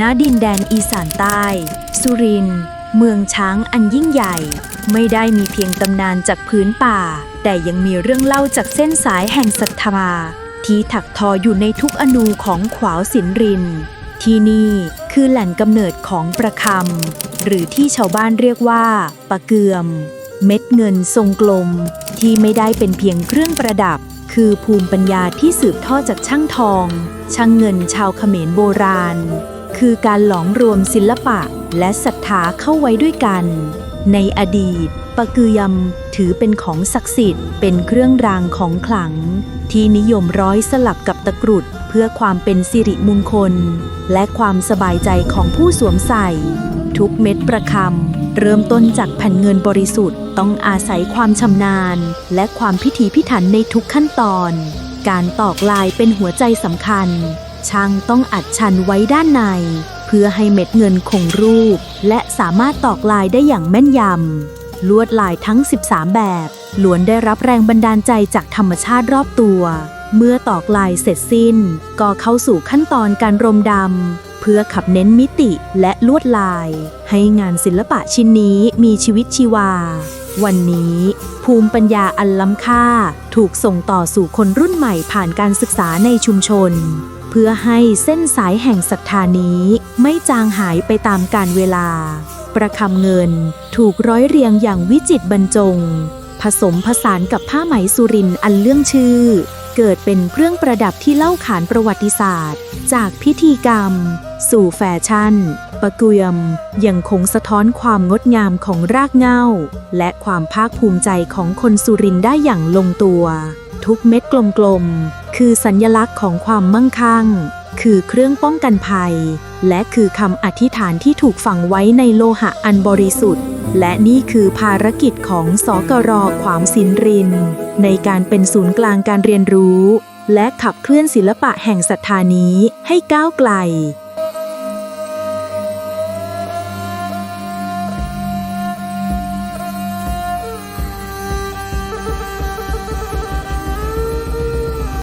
ณดินแดนอีสานใต้ สุริน เมืองช้างอันยิ่งใหญ่ ไม่ได้มีเพียงตำนานจากพื้นป่า แต่ยังมีเรื่องเล่าจากเส้นสายแห่งศรัทธาที่ถักทออยู่ในทุกอนูของขวาวสินริน ที่นี่คือแหล่งกำเนิดของประคำ หรือที่ชาวบ้านเรียกว่าปะเกือม เม็ดเงินทรงกลม ที่ไม่ได้เป็นเพียงเครื่องประดับ คือภูมิปัญญาที่สืบทอดจากช่างทอง ช่างเงินชาวเขมรโบราณ คือการหลอมรวมศิลปะและศรัทธาเข้าไว้ด้วยกัน ในอดีตปะเกือมถือเป็นของศักดิ์สิทธิ์ เป็นเครื่องรางของขลัง ที่นิยมร้อยสลับกับตะกรุด เพื่อความเป็นสิริมงคล และความสบายใจของผู้สวมใส่ ทุกเม็ดประคำ เริ่มต้นจากแผ่นเงินบริสุทธิ์ ต้องอาศัยความชำนาญ และความพิถีพิถันในทุกขั้นตอน การตอกลายเป็นหัวใจสำคัญ ช่างต้องอัดชันไว้ด้านใน เพื่อให้เม็ดเงินคงรูป และสามารถตอกลายได้อย่างแม่นยำ ลวดลายทั้ง 13 แบบล้วนได้รับแรงบันดาลใจจากธรรมชาติรอบตัว เมื่อตอกลายเสร็จสิ้น ก็เข้าสู่ขั้นตอนการรมดำ เพื่อขับเน้นมิติและลวดลาย ให้งานศิลปะชิ้นนี้มีชีวิตชีวา วันนี้ ภูมิปัญญาอันล้ำค่า ถูกส่งต่อสู่คนรุ่นใหม่ผ่านการศึกษาในชุมชน เพื่อให้เส้นสายแห่งศรัทธานี้ไม่จางหายไปตามกาลเวลา ประคำเงินถูกร้อยเรียงอย่างวิจิตรบรรจง ผสมผสานกับผ้าไหมสุรินอันเลื่องชื่อ เกิดเป็นเครื่องประดับที่เล่าขานประวัติศาสตร์ จากพิธีกรรม สู่แฟชั่นปะเกุยมยังคงสะท้อนความงดงามของรากเหง้า และความภาคภูมิใจของคนสุรินได้อย่างลงตัว ทุกเม็ดกลมๆ คือสัญญลักษณ์ของความมั่งคั่ง คือเครื่องป้องกันภัย และคือคำอธิษฐานที่ถูกฝังไว้ในโลหะอันบริสุทธิ์ และนี่คือภารกิจของสกรขวามสินริน ในการเป็นศูนย์กลางการเรียนรู้ และขับเคลื่อนศิลปะแห่งศรัทธานี้ให้ก้าวไกล